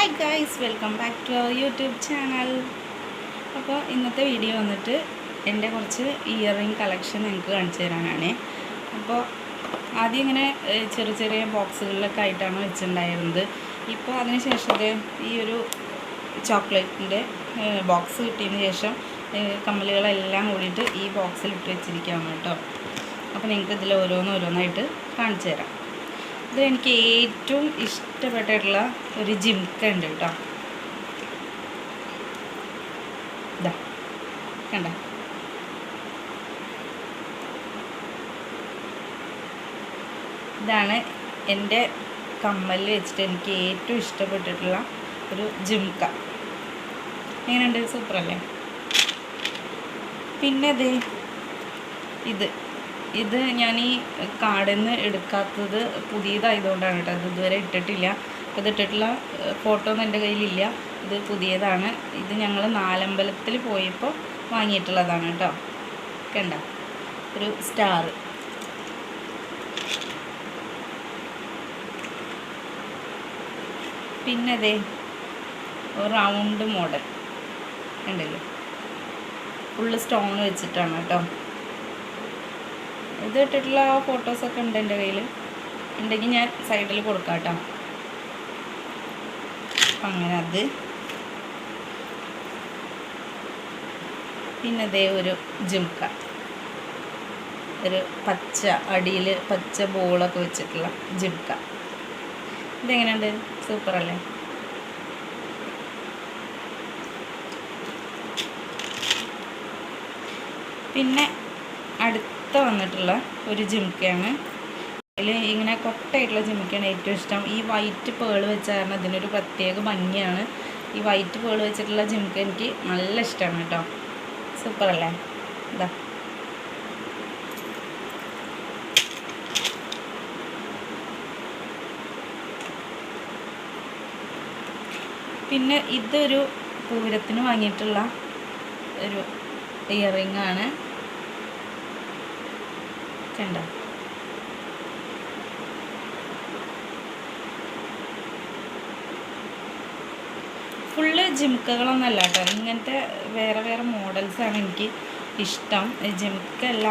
Hi guys welcome back to our YouTube channel അപ്പോൾ ഇന്നത്തെ video വന്നിട്ട് എന്റെ കുറച്ച് ഇയർ റിംഗ് കളക്ഷൻ നിങ്ങൾക്ക് കാണിച്ചു തരാനാണ്. അപ്പോൾ ആദ്യം ഇങ്ങനെ ചെറിയ ചെറിയ ബോക്സുകളിലൊക്കെ ആയിട്ടാണ് വെച്ചിട്ടുണ്ടായിരുന്നത്. ഇപ്പോൾ അതിന് ശേഷം ഈ ഒരു ചോക്ലേറ്റിന്റെ ബോക്സ് കിട്ടിയതിന് ശേഷം കമ്മലുകളെല്ലാം കൂടിയിട്ട് ഈ ബോക്സിൽ ഇട്ട് വെച്ചിരിക്കുകയാണ് കേട്ടോ. അപ്പോൾ നിങ്ങൾക്ക് ഇതിൽ ഓരോന്നോരോന്നായിട്ട് കാണിച്ചു തരാം. ഇത് എനിക്ക് ഏറ്റവും ഇഷ്ടപ്പെട്ടിട്ടുള്ള ഒരു ജിംക്ക ഉണ്ട് കേട്ടോ. ഇതാ കണ്ട. ഇതാണ് എന്റെ കമ്മലിൽ വെച്ചിട്ട് എനിക്ക് ഏറ്റവും ഇഷ്ടപ്പെട്ടിട്ടുള്ള ഒരു ജിംക്ക. എങ്ങനെയുണ്ട്? സൂപ്പറല്ലേ? പിന്നെ ദേ ഇത്. ഇത് ഞാൻ ഈ കാർഡിൽ നിന്ന് എടുക്കാത്തത് പുതിയതായതുകൊണ്ടാണ് കേട്ടോ. അത് ഇതുവരെ ഇട്ടിട്ടില്ല. ഇത് ഇട്ടിട്ടുള്ള ഫോട്ടോ ഒന്നും എന്റെ കയ്യിലില്ല. ഇത് പുതിയതാണ്. ഇത് ഞങ്ങൾ നാലമ്പലത്തിൽ പോയപ്പോൾ വാങ്ങിയിട്ടുള്ളതാണ് കേട്ടോ. കണ്ട? ഒരു സ്റ്റാർ. പിന്നെ അതെ റൗണ്ട് മോഡൽ. ഉണ്ടല്ലോ ഫുള്ള് സ്റ്റോൺ വെച്ചിട്ടാണ് കേട്ടോ. ഇത് ഇട്ടിട്ടുള്ള ആ ഫോട്ടോസൊക്കെ ഉണ്ട് എന്റെ കയ്യിൽ ഉണ്ടെങ്കിൽ ഞാൻ സൈഡിൽ കൊടുക്കാം കേട്ടോ അങ്ങനെ അത്. പിന്നെ ദേ ഒരു ജിംക്ക ഒരു പച്ച അടിയിൽ പച്ച ബോളൊക്കെ വെച്ചിട്ടുള്ള ജിംക്ക ഇതെങ്ങനെയുണ്ട്? സൂപ്പർ അല്ലേ? പിന്നെ അടുത്ത വന്നിട്ടുള്ള ഒരു ജിമിക്കയാണ് അതിൽ ഇങ്ങനെ കൊട്ടയായിട്ടുള്ള ജിംക്കയാണ് ഏറ്റവും ഇഷ്ടം. ഈ വൈറ്റ് പേൾ വെച്ച കാരണം ഇതിനൊരു പ്രത്യേക ഭംഗിയാണ്. ഈ വൈറ്റ് പേൾ വെച്ചിട്ടുള്ള ജിമിക്ക എനിക്ക് നല്ല ഇഷ്ടമാണ് കേട്ടോ. സൂപ്പർ അല്ലേ? ഇതാ പിന്നെ ഇതൊരു പൂരത്തിന് വാങ്ങിയിട്ടുള്ള ഒരു ഇയറിംഗ് ആണ്. കണ്ടോ ഫുള്ള് ജിംക്കകളൊന്നല്ല കേട്ടോ ഇങ്ങനത്തെ വേറെ വേറെ മോഡൽസാണ് എനിക്ക് ഇഷ്ടം. ജിംക്കല്ല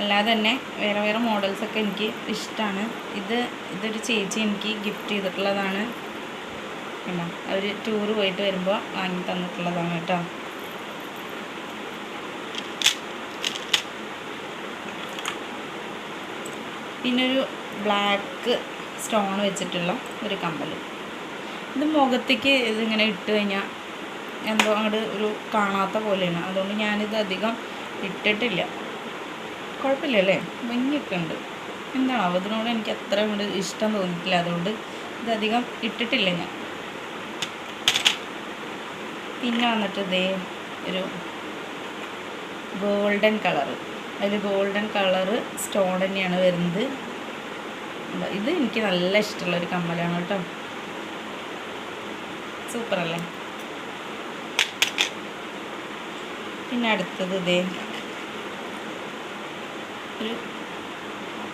അല്ലാതെ തന്നെ വേറെ വേറെ മോഡൽസൊക്കെ എനിക്ക് ഇഷ്ടമാണ് ഇത് ഇതൊരു ചേച്ചി എനിക്ക് ഗിഫ്റ്റ് ചെയ്തിട്ടുള്ളതാണ്. അവർ ടൂറ് പോയിട്ട് വരുമ്പോൾ വാങ്ങി തന്നിട്ടുള്ളതാണ് കേട്ടോ. പിന്നെ ഒരു ബ്ലാക്ക് സ്റ്റോൺ വെച്ചിട്ടുള്ള ഒരു കമ്പൽ. ഇത് മുഖത്തേക്ക് ഇതിങ്ങനെ ഇട്ട് കഴിഞ്ഞാൽ എന്തോ അങ്ങോട്ട് ഒരു കാണാത്ത പോലെയാണ്. അതുകൊണ്ട് ഞാനിത് അധികം ഇട്ടിട്ടില്ല. കുഴപ്പമില്ലല്ലേ? ഭംഗിയൊക്കെ ഉണ്ട്. എന്താണോ? ഇതിനോട് എനിക്ക് അത്ര അങ്ങോട്ട് ഇഷ്ടം തോന്നിയിട്ടില്ല. അതുകൊണ്ട് ഇതധികം ഇട്ടിട്ടില്ല ഞാൻ. പിന്നെ വന്നിട്ട് ഇതേ ഒരു ഗോൾഡൻ കളറ് അതിൽ ഗോൾഡൻ കളറ് സ്റ്റോൺ തന്നെയാണ് വരുന്നത്. ഇത് എനിക്ക് നല്ല ഇഷ്ടമുള്ള ഒരു കമ്മലാണ് കേട്ടോ. സൂപ്പർ അല്ലേ പിന്നെ അടുത്തത് ഇതേ ഒരു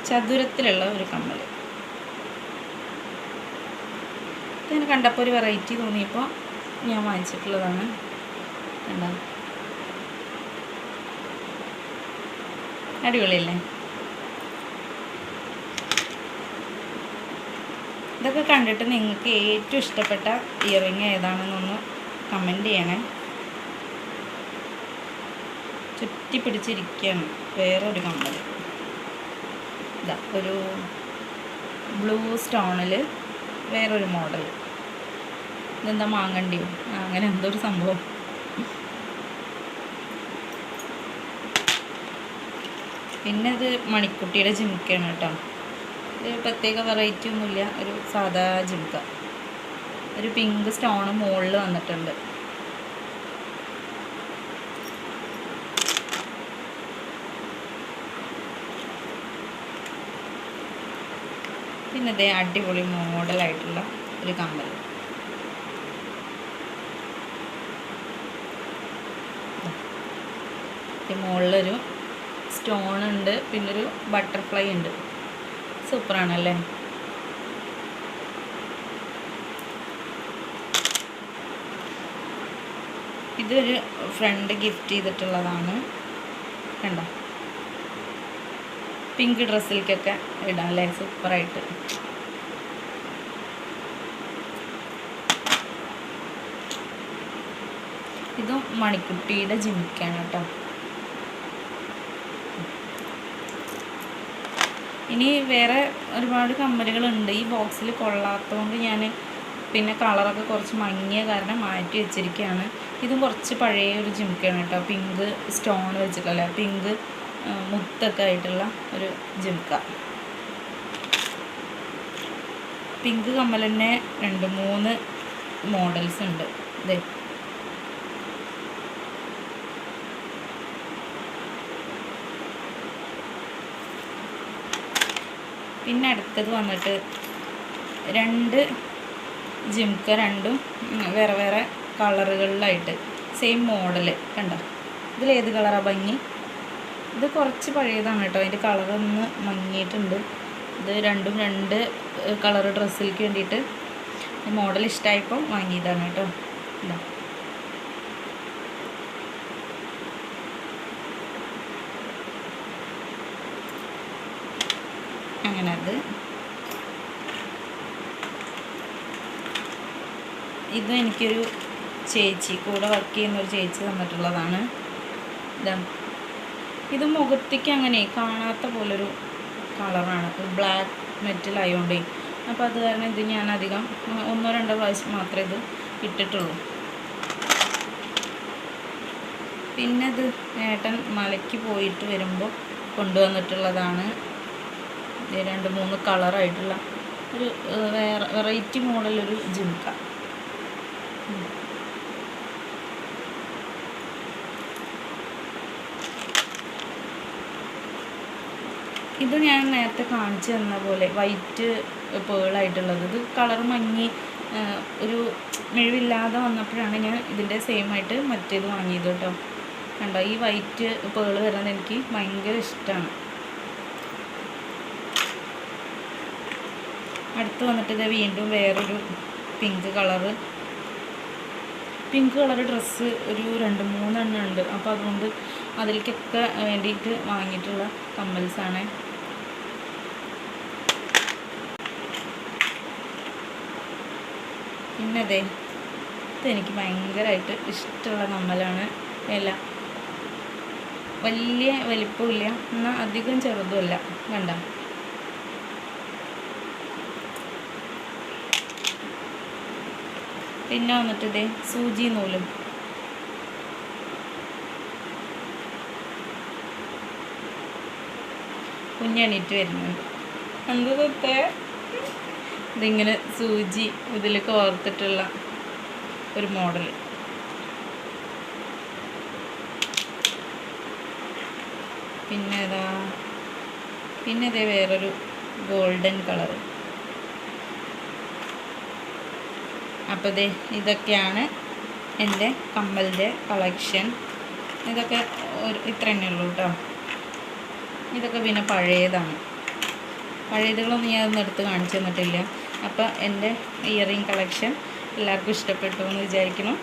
ചതുരത്തിലുള്ള ഒരു കമ്മൽ ഇതിനെ കണ്ടപ്പോൾ ഒരു വെറൈറ്റി തോന്നിയപ്പോൾ ഞാൻ വാങ്ങിച്ചിട്ടുള്ളതാണ്. കണ്ടോ? അടിപൊളിയല്ലേ? ഇതൊക്കെ കണ്ടിട്ട് നിങ്ങൾക്ക് ഏറ്റവും ഇഷ്ടപ്പെട്ട ഇയറിങ് ഏതാണെന്നൊന്ന് കമന്റ് ചെയ്യണേ. ചുറ്റി പിടിച്ചിരിക്കുകയാണ് വേറൊരു കമ്മൽ ഇതാ ഒരു ബ്ലൂ സ്റ്റോണിൽ വേറൊരു മോഡൽ ഇതെന്താ മാങ്ങണ്ടിയോ? അങ്ങനെ എന്തോ ഒരു സംഭവം. പിന്നെ ഇത് മണിക്കുട്ടിയുടെ ജിമിക്കാണ് കേട്ടോ. ഇത് പ്രത്യേക വെറൈറ്റി ഒന്നുമില്ല. ഒരു സാധാ ജിമിക്ക ഒരു പിങ്ക് സ്റ്റോണ് മുകളിൽ വന്നിട്ടുണ്ട്. പിന്നെ ഇതേ അടിപൊളി മോഡലായിട്ടുള്ള ഒരു കമ്മൽ മുകളിലൊരു സ്റ്റോൺ ഉണ്ട് പിന്നെ ഒരു ബട്ടർഫ്ലൈ ഉണ്ട്. സൂപ്പറാണല്ലേ? ഇതൊരു ഫ്രണ്ട് ഗിഫ്റ്റ് ചെയ്തിട്ടുള്ളതാണ്. കണ്ടോ? പിങ്ക് ഡ്രസ്സിലേക്കൊക്കെ ഇടാം അല്ലേ സൂപ്പറായിട്ട്. ഇതും മണിക്കുട്ടിയുടെ ജിമിക്കാണ് കേട്ടോ. ഇനി വേറെ ഒരുപാട് കമ്മലുകളുണ്ട് ഈ ബോക്സിൽ കൊള്ളാത്തതുകൊണ്ട് ഞാൻ പിന്നെ കളറൊക്കെ കുറച്ച് മങ്ങിയ കാരണം മാറ്റി വെച്ചിരിക്കുകയാണ് ഇതും കുറച്ച് പഴയ ഒരു ജിംക്കയാണ് കേട്ടോ. പിങ്ക് സ്റ്റോൺ വെച്ചിട്ടുള്ള പിങ്ക് മുത്തൊക്കെ ആയിട്ടുള്ള ഒരു ജിംക്ക പിങ്ക് കമ്മൽ തന്നെ രണ്ട് മൂന്ന് മോഡൽസ് ഉണ്ട്. ഇതേ പിന്നെ അടുത്തത് വന്നിട്ട് രണ്ട് ജിംക്ക രണ്ടും വേറെ വേറെ കളറുകളിലായിട്ട് സെയിം മോഡൽ കണ്ടോ? ഇതിലേത് കളറാണ് ഭംഗി? ഇത് കുറച്ച് പഴയതാണ് കേട്ടോ. അതിന്റെ കളറൊന്ന് മങ്ങിയിട്ടുണ്ട്. ഇത് രണ്ടും രണ്ട് കളർ ഡ്രസ്സിലേക്ക് വേണ്ടിയിട്ട് മോഡൽ ഇഷ്ടമായപ്പോൾ വാങ്ങിയതാണ് കേട്ടോ. ഇതാ. അങ്ങനെ അത്. ഇതും എനിക്കൊരു ചേച്ചി കൂടെ വർക്ക് ചെയ്യുന്ന ഒരു ചേച്ചി തന്നിട്ടുള്ളതാണ്. ഇതാ. ഇത് മുഖത്തേക്ക് അങ്ങനെ കാണാത്ത പോലൊരു കളറാണ് ബ്ലാക്ക് മെറ്റൽ ആയതുകൊണ്ടേ അപ്പോൾ അത് കാരണം ഇത് ഞാൻ അധികം ഒന്നോ രണ്ടോ പ്രാവശ്യം മാത്രമേ ഇത് ഇട്ടിട്ടുള്ളൂ. പിന്നെ ഇത് ഏട്ടൻ മലയ്ക്ക് പോയിട്ട് വരുമ്പോൾ കൊണ്ടുവന്നിട്ടുള്ളതാണ്. രണ്ട് മൂന്ന് കളറായിട്ടുള്ള ഒരു വേറെ വെറൈറ്റി മോഡലൊരു ജിംക്ക ഇത് ഞാൻ നേരത്തെ കാണിച്ചു തന്ന പോലെ വൈറ്റ് പേളായിട്ടുള്ളത്. ഇത് കളർ മങ്ങി ഒരു മിഴിവില്ലാതെ വന്നപ്പോഴാണ് ഞാൻ ഇതിന്റെ സെയിം ആയിട്ട് മറ്റേത് വാങ്ങിയത് കേട്ടോ. കണ്ടോ ഈ വൈറ്റ് പേൾ വരുന്നത് എനിക്ക് ഭയങ്കര ഇഷ്ടമാണ് അടുത്ത് വന്നിട്ട് ഇത് വീണ്ടും വേറൊരു pink colour pink colour dress ഒരു രണ്ട് മൂന്നെണ്ണം ഉണ്ട്. അപ്പോൾ അതുകൊണ്ട് അതിലേക്കൊക്കെ വേണ്ടിയിട്ട് വാങ്ങിയിട്ടുള്ള കമ്മൽസാണ് പിന്നെ അതെ ഇതെനിക്ക് ഭയങ്കരമായിട്ട് ഇഷ്ടമുള്ള കമ്മലാണ് ഇല. വലിയ വലിപ്പമില്ല എന്നാൽ അധികം ചെറുതുമല്ല. കണ്ട? പിന്നെ വന്നിട്ട് ഇതേ സൂചി നൂലും. കുഞ്ഞണിറ്റ് വരുന്നുണ്ട്. എന്ത് ഇതിങ്ങനെ സൂചി ഇതിൽ കോർത്തിട്ടുള്ള ഒരു മോഡൽ. പിന്നെ ഏതാ പിന്നെ ഇതേ വേറൊരു ഗോൾഡൻ കളർ അപ്പോൾ ദേ ഇതൊക്കെയാണ് എന്റെ കമ്മലിന്റെ കളക്ഷൻ. ഇതൊക്കെ ഒരു ഇത്ര തന്നെ ഉള്ളൂ കേട്ടോ. ഇതൊക്കെ പിന്നെ പഴയതാണ്. പഴയതുകളൊന്നും ഞാനൊന്നും എടുത്ത് കാണിച്ചു തന്നിട്ടില്ല. അപ്പോൾ എന്റെ ഇയറിങ് കളക്ഷൻ എല്ലാവർക്കും ഇഷ്ടപ്പെട്ടു എന്ന് വിചാരിക്കണം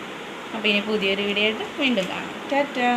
അപ്പോൾ ഇനി പുതിയൊരു വീഡിയോ ആയിട്ട് വീണ്ടും കാണാം. ടാറ്റാ.